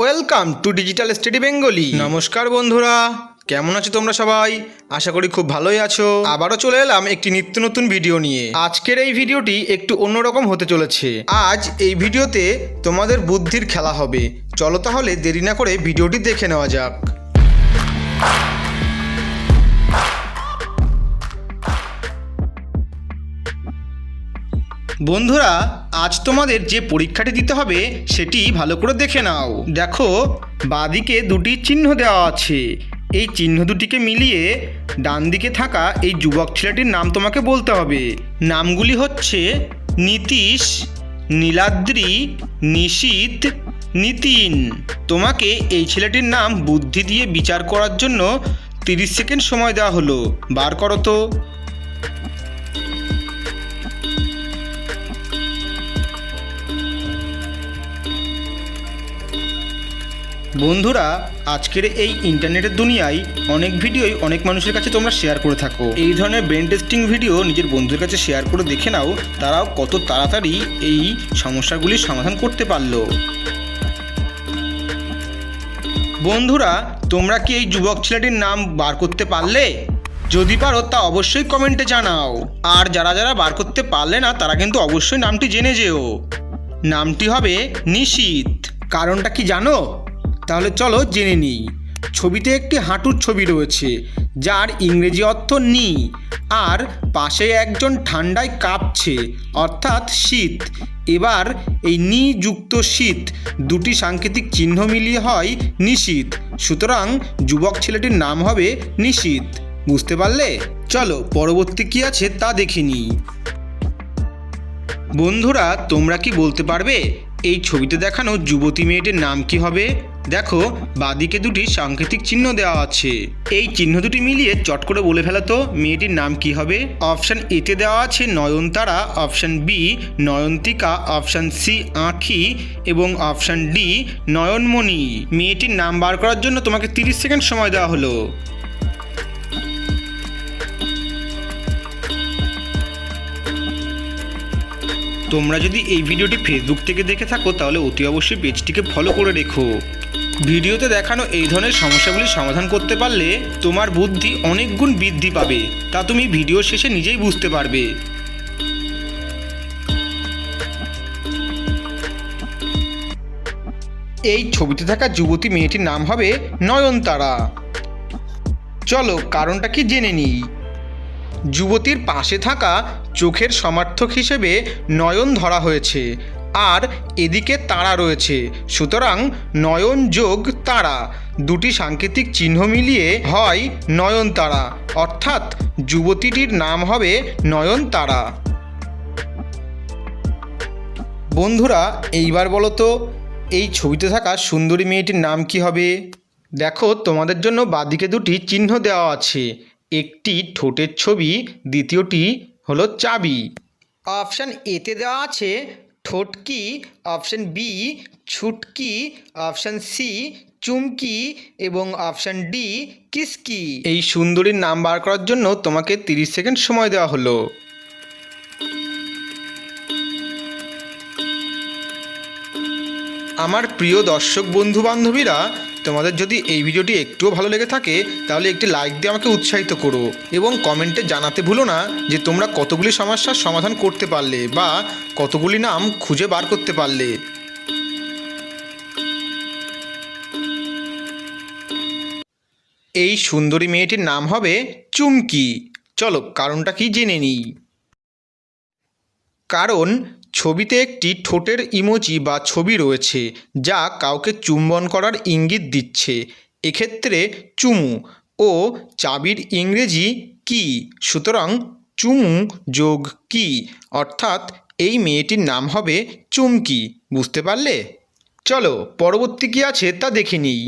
Welcome to digital study Bengali. নমস্কার বন্ধুরা কেমন আছো তোমরা সবাই? আশা করি খুব ভালোই আছো। আবারও চলে এলাম একটি নিত্য নতুন ভিডিও নিয়ে। আজকের এই ভিডিওটি একটু অন্যরকম হতে চলেছে। আজ এই ভিডিওতে তোমাদের বুদ্ধির খেলা হবে। চলো তাহলে দেরি না করে ভিডিওটি দেখে নেওয়া যাক। বন্ধুরা, আজ তোমাদের যে পরীক্ষাটি দিতে হবে, সেটি ভালো করে দেখে নাও। দেখো, বাদিকে দুটি চিহ্ন দেওয়া আছে। এই চিহ্ন দুটিকে মিলিয়ে ডান দিকে থাকা এই যুবক ছেলেটির নাম তোমাকে বলতে হবে। নামগুলি হচ্ছে নীতিশ, নীলাদ্রি নিশীত নিতিন। তোমাকে এই ছেলেটির নাম বুদ্ধি দিয়ে বিচার করার জন্য তিরিশ সেকেন্ড সময় দেওয়া হলো। বার করো তো। বন্ধুরা, আজকের এই ইন্টারনেটের দুনিয়ায় অনেক ভিডিওই অনেক মানুষের কাছে তোমরা শেয়ার করে থাকো। এই ধরনের ব্রেন টেস্টিং ভিডিও নিজের বন্ধুদের কাছে শেয়ার করে দেখে নাও, তারাও কত তাড়াতাড়ি এই সমস্যাগুলির সমাধান করতে পারল। বন্ধুরা, তোমরা কি এই যুবক ছেলেটির নাম বার করতে পারলে? যদি পারো, তা অবশ্যই কমেন্টে জানাও। আর যারা যারা বার করতে পারলে না, তারা কিন্তু অবশ্যই নামটি জেনে যেও। নামটি হবে নিশীত। কারণটা কি জানো? তাহলে চলো জেনে নিই। ছবিতে একটি হাঁটুর ছবি রয়েছে, যার ইংরেজি অর্থ নি আর পাশে একজন ঠান্ডায় কাঁপছে, অর্থাৎ শীত। এবার এই নি যুক্ত শীত দুটি সাংকেতিক চিহ্ন মিলিয়ে হয় নিশীত সুতরাং যুবক ছেলেটির নাম হবে নিশীত বুঝতে পারলে? চলো, পরবর্তী কি আছে তা দেখে নিই। বন্ধুরা, তোমরা কি বলতে পারবে? এই ছবিতে দেখানো যুবতী মেয়েটির নাম কি হবে? দেখো, বাদিকে দুটি সাংকেতিক চিহ্ন দেওয়া আছে। এই চিহ্ন দুটি মিলিয়ে চট করে বলে ফেলো তো, মেয়েটির নাম কি হবে? অপশান এতে দেওয়া আছে Nayantara, option B Nayantika, option C Ankhi, এবং অপশান ডি নয়নমণি। মেয়েটির নাম বার করার জন্য তোমাকে তিরিশ সেকেন্ড সময় দেওয়া হলো। তোমরা যদি এই ভিডিওটি ফেসবুক থেকে দেখে থাকো, তাহলে অতি অবশ্যই পেজটিকে ফলো করে রেখো। ভিডিওতে দেখানো এই ধরনের সমস্যাগুলি সমাধান করতে পারলে তোমার বুদ্ধি অনেক গুণ বৃদ্ধি পাবে, তা তুমি ভিডিও শেষে নিজেই বুঝতে পারবে। এই ছবিতে থাকা যুবতী মেয়েটির নাম হবে নয়নতারা। চলো কারণটা কি জেনে নিই। যুবতীর পাশে থাকা চোখের সমার্থক হিসেবে নয়ন ধরা হয়েছে। আর এদিকে তারা রয়েছে। সুতরাং নয়ন যোগ তারা। দুটি সাংকেতিক চিহ্ন মিলিয়ে হয় নয়ন তারা। অর্থাৎ যুবতীটির নাম হবে নয়ন তারা। বন্ধুরা, এইবার বলো তো, এই ছবিতে থাকা সুন্দরী মেয়েটির নাম কি হবে? দেখো, তোমাদের জন্য বাদিকে দুটি চিহ্ন দেওয়া আছে। একটি ঠোঁটের ছবি দ্বিতীয়টি হলো চাবি। অপশান এতে দেওয়া আছে ঠোঁটকি option B Chutki option C Chumki এবং অপশান ডি কিসকি এই সুন্দরীর নাম বার করার জন্য তোমাকে তিরিশ সেকেন্ড সময় দেওয়া হলো। আমার প্রিয় দর্শক বন্ধু বান্ধবীরা তোমাদের যদি এই ভিডিওটি একটুও ভালো লেগে থাকে, তাহলে একটি লাইক দিয়ে আমাকে উৎসাহিত করো এবং কমেন্টে জানাতে ভুলো না যে তোমরা কতগুলি সমস্যার সমাধান করতে পারলে বা কতগুলি নাম খুঁজে বার করতে পারলে। এই সুন্দরী মেয়েটির নাম হবে চুমকি। চলো কারণটা কি জেনে নিই। কারণ ছবিতে একটি ঠোঁটের ইমোজি বা ছবি রয়েছে, যা কাউকে চুম্বন করার ইঙ্গিত দিচ্ছে। এক্ষেত্রে চুমু ও চাবির ইংরেজি কি, সুতরাং চুমু যোগ কি, অর্থাৎ এই মেয়েটির নাম হবে চুমকি, বুঝতে পারলে? চলো, পরবর্তী কী আছে তা দেখে নিই।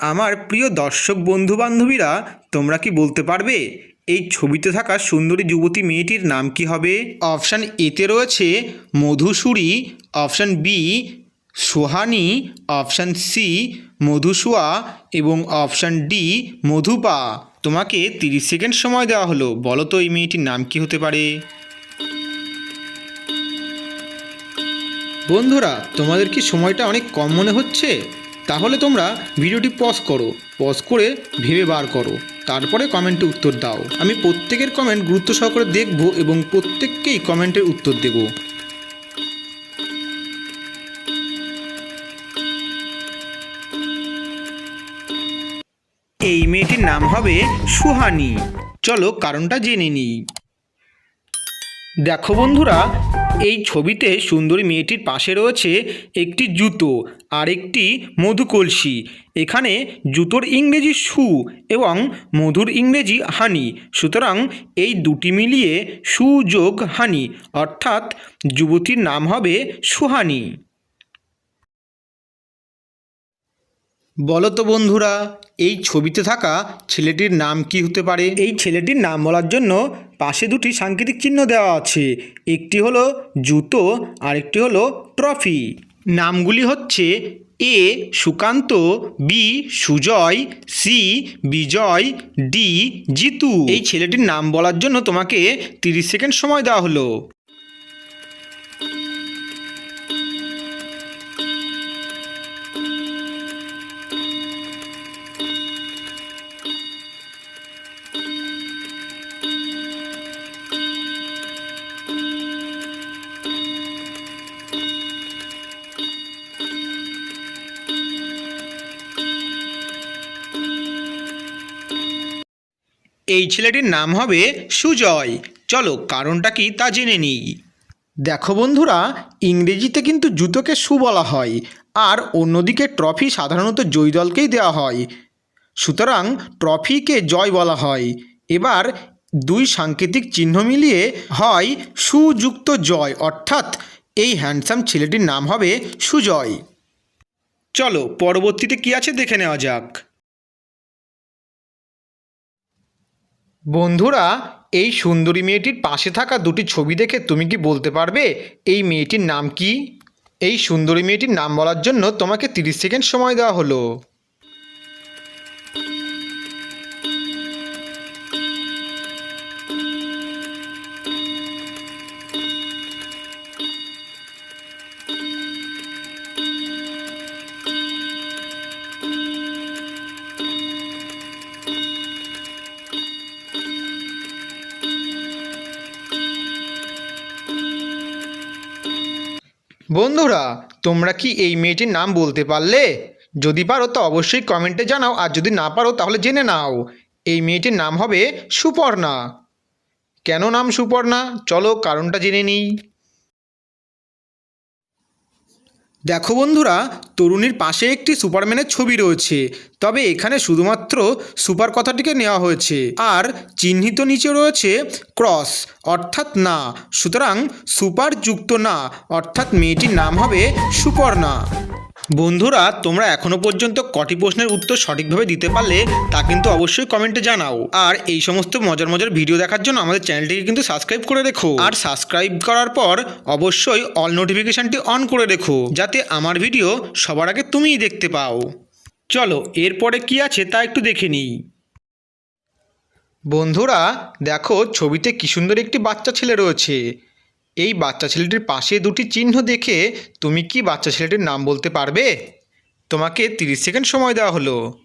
আমার প্রিয় দর্শক বন্ধু বান্ধবীরা তোমরা কি বলতে পারবে? এই ছবিতে থাকা সুন্দরী যুবতী মেয়েটির নাম কি হবে? অপশান এতে রয়েছে মধুসূরি, option B Sohani, option C মধুসুয়া এবং অপশান ডি মধুপা। তোমাকে তিরিশ সেকেন্ড সময় দেওয়া হলো। বলো তো এই মেয়েটির নাম কি হতে পারে? বন্ধুরা, তোমাদের কি সময়টা অনেক কম মনে হচ্ছে? তাহলে তোমরা ভিডিওটি পজ করো। পজ করে ভেবে বার করো। তারপরে কমেন্টে উত্তর দাও। আমি প্রত্যেকের কমেন্ট গুরুত্ব সহকারে দেখব এবং প্রত্যেককেই কমেন্টের উত্তর দেব। এই মেয়েটির নাম হবে সুহানি। চলো কারণটা জেনে নিই। দেখো বন্ধুরা এই ছবিতে সুন্দরী মেয়েটির পাশে রয়েছে একটি জুতো আর একটি মধু কলসি এখানে জুতোর ইংরেজি সু এবং মধুর ইংরেজি হানি। সুতরাং এই দুটি মিলিয়ে সুযোগ হানি, অর্থাৎ যুবতীর নাম হবে সুহানি। বলো তো বন্ধুরা এই ছবিতে থাকা ছেলেটির নাম কি হতে পারে? এই ছেলেটির নাম বলার জন্য পাশে দুটি সাংকেতিক চিহ্ন দেওয়া আছে। একটি হলো জুতো আর একটি হলো ট্রফি। নামগুলি হচ্ছে A Sukanta B Sujoy C Bijoy D Jitu. এই ছেলেটির নাম বলার জন্য তোমাকে তিরিশ সেকেন্ড সময় দেওয়া হলো। এই ছেলেটির নাম হবে সুজয়। চলো, কারণটা কি তা জেনে নিই। দেখো বন্ধুরা, ইংরেজিতে কিন্তু জুতোকে সু বলা হয়, আর অন্যদিকে ট্রফি সাধারণত জয়ী দলকেই দেওয়া হয়। সুতরাং ট্রফিকে জয় বলা হয়। এবার দুই সাংকেতিক চিহ্ন মিলিয়ে হয় সুযুক্ত জয়, অর্থাৎ এই হ্যান্ডসাম ছেলেটির নাম হবে সুজয়। চলো, পরবর্তীতে কি আছে দেখে নেওয়া যাক। বন্ধুরা, এই সুন্দরী মেয়েটির পাশে থাকা দুটি ছবি দেখে তুমি কি বলতে পারবে? এই মেয়েটির নাম কি? এই সুন্দরী মেয়েটির নাম বলার জন্য তোমাকে তিরিশ সেকেন্ড সময় দেওয়া হলো। বন্ধুরা, তোমরা কি এই মেয়েটির নাম বলতে পারলে? যদি পারো, তো অবশ্যই কমেন্টে জানাও। আর যদি না পারো, তাহলে জেনে নাও। এই মেয়েটির নাম হবে সুপর্ণা। কেন নাম সুপর্ণা? চলো কারণটা জেনে নিই। দেখো বন্ধুরা, তরুণীর পাশে একটি সুপারম্যানের ছবি রয়েছে, তবে এখানে শুধুমাত্র সুপার কথাটিকে নেওয়া হয়েছে, আর চিহ্নিত নিচে রয়েছে ক্রস, অর্থাৎ না, সুতরাং সুপার যুক্ত না, অর্থাৎ মেয়েটির নাম হবে সুপর্ণা। বন্ধুরা, তোমরা এখনও পর্যন্ত কটি প্রশ্নের উত্তর সঠিকভাবে দিতে পারলে তা কিন্তু অবশ্যই কমেন্টে জানাও। আর এই সমস্ত মজার মজার ভিডিও দেখার জন্য আমাদের চ্যানেলটিকে কিন্তু সাবস্ক্রাইব করে রেখো। আর সাবস্ক্রাইব করার পর অবশ্যই অল নোটিফিকেশনটি অন করে রেখো, যাতে আমার ভিডিও সবার আগে তুমিই দেখতে পাও। চলো, এরপরে কি আছে তা একটু দেখে নিই। বন্ধুরা, দেখো, ছবিতে কি সুন্দর একটি বাচ্চা ছেলে রয়েছে। এই বাচ্চা ছেলেটির পাশে দুটি চিহ্ন দেখে তুমি কি বাচ্চা ছেলেটির নাম বলতে পারবে? তোমাকে তিরিশ সেকেন্ড সময় দেওয়া হলো।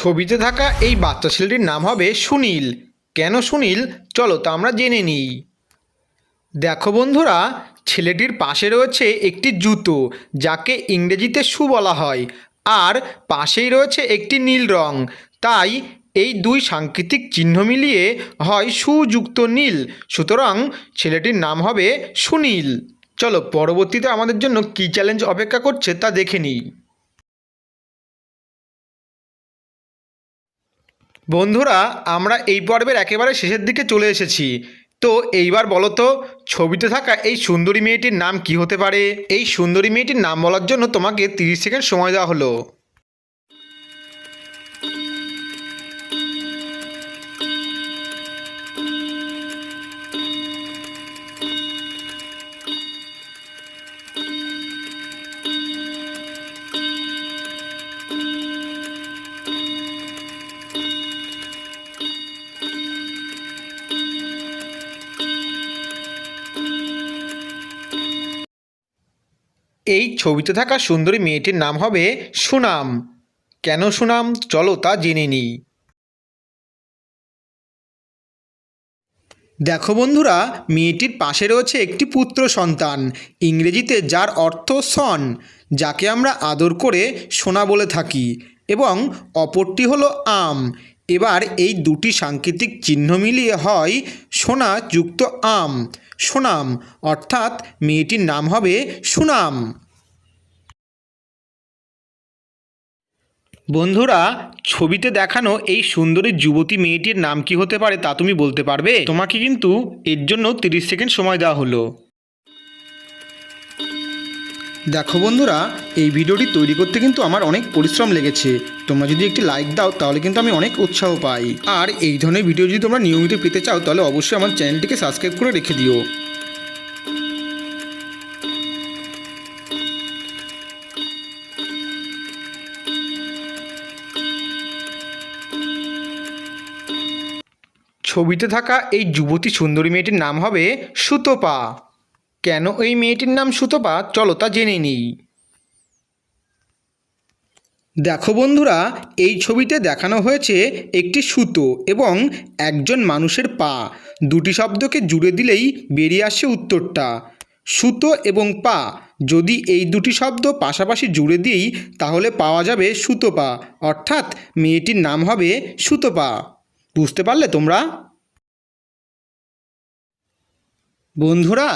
ছবিতে থাকা এই বাচ্চা ছেলেটির নাম হবে সুনীল। কেন সুনীল? চলো তা আমরা জেনে নিই। দেখো বন্ধুরা, ছেলেটির পাশে রয়েছে একটি জুতো, যাকে ইংরেজিতে শু বলা হয়, আর পাশেই রয়েছে একটি নীল রং। তাই এই দুই সাংকেতিক চিহ্ন মিলিয়ে হয় সুযুক্ত নীল। সুতরাং ছেলেটির নাম হবে সুনীল। চলো পরবর্তীতে আমাদের জন্য কী চ্যালেঞ্জ অপেক্ষা করছে তা দেখে নিই। বন্ধুরা, আমরা এই পর্বের একেবারে শেষের দিকে চলে এসেছি। তো এইবার বলো তো, ছবিতে থাকা এই সুন্দরী মেয়েটির নাম কি হতে পারে? এই সুন্দরী মেয়েটির নাম বলার জন্য তোমাকে তিরিশ সেকেন্ড সময় দেওয়া হলো। এই ছবিতে থাকা সুন্দরী মেয়েটির নাম হবে সুনাম। কেন সুনাম? চলো তা জেনে নিই। দেখো বন্ধুরা, মেয়েটির পাশে রয়েছে একটি পুত্র সন্তান, ইংরেজিতে যার অর্থ সন যাকে আমরা আদর করে সোনা বলে থাকি, এবং অপরটি হলো আম এবার এই দুটি সাংকেতিক চিহ্ন মিলিয়ে হয় সোনা যুক্ত আম, সোনাম, অর্থাৎ মেয়েটির নাম হবে সুনাম। বন্ধুরা, ছবিতে দেখানো এই সুন্দরী যুবতী মেয়েটির নাম কি হতে পারে তা তুমি বলতে পারবে? তোমাকে কিন্তু এর জন্য তিরিশ সেকেন্ড সময় দেওয়া হলো। দেখো বন্ধুরা, এই ভিডিওটি তৈরি করতে কিন্তু আমার অনেক পরিশ্রম লেগেছে। তোমরা যদি একটি লাইক দাও, তাহলে কিন্তু আমি অনেক উৎসাহ পাই। আর এই ধরনের ভিডিও যদি তোমরা নিয়মিত পেতে চাও, তাহলে অবশ্যই আমার চ্যানেলটিকে সাবস্ক্রাইব করে রেখে দিও। ছবিতে থাকা এই যুবতী সুন্দরী মেয়েটির নাম হবে সুতপা। কেন এই মেয়েটির নাম সুতপা? চলো তা জেনে নিই। দেখো বন্ধুরা, এই ছবিতে দেখানো হয়েছে একটি সুতো এবং একজন মানুষের পা। দুটি শব্দকে জুড়ে দিলেই বেরিয়ে আসে উত্তরটা। সুতো এবং পা, যদি এই দুটি শব্দ পাশাপাশি জুড়ে দিই, তাহলে পাওয়া যাবে সুতোপা। অর্থাৎ মেয়েটির নাম হবে সুতপা। বুঝতে পারলে তোমরা? বন্ধুরা,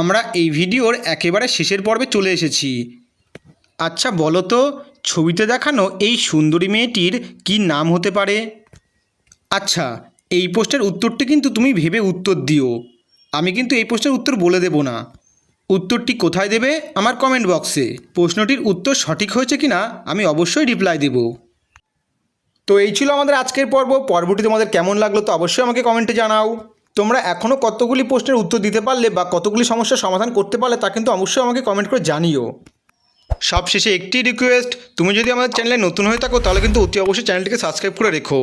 আমরা এই ভিডিওর একেবারে শেষের পর্বে চলে এসেছি। আচ্ছা বলো তো, ছবিতে দেখানো এই সুন্দরী মেয়েটির কি নাম হতে পারে? আচ্ছা এই পোস্টের উত্তরটি কিন্তু তুমি ভেবে উত্তর দিও। আমি কিন্তু এই প্রশ্নের উত্তর বলে দেব না। উত্তরটি কোথায় দেবে? আমার কমেন্ট বক্সে প্রশ্নটির উত্তর সঠিক হয়েছে কিনা, আমি অবশ্যই রিপ্লাই দেব। তো এই ছিল আমাদের আজকের পর্ব। পর্বটি তোমাদের কেমন লাগল তো অবশ্যই আমাকে কমেন্টে জানাও। তোমরা এখনও কতগুলি প্রশ্নের উত্তর দিতে পারলে বা কতগুলি সমস্যার সমাধান করতে পারলে তা কিন্তু অবশ্যই আমাকে কমেন্ট করে জানিও। সবশেষে একটি রিকোয়েস্ট তুমি যদি আমাদের চ্যানেলে নতুন হয়ে থাকো, তাহলে কিন্তু অতি অবশ্যই চ্যানেলটিকে সাবস্ক্রাইব করে রেখো।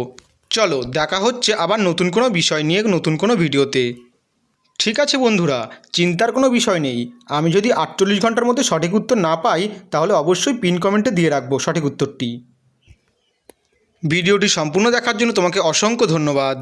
চলো, দেখা হচ্ছে আবার নতুন কোনো বিষয় নিয়ে, নতুন কোনো ভিডিওতে। ঠিক আছে বন্ধুরা, চিন্তার কোনো বিষয় নেই। আমি যদি আটচল্লিশ ঘণ্টার মধ্যে সঠিক উত্তর না পাই, তাহলে অবশ্যই পিন কমেন্টে দিয়ে রাখব সঠিক উত্তরটি। ভিডিওটি সম্পূর্ণ দেখার জন্য তোমাকে অসংখ্য ধন্যবাদ।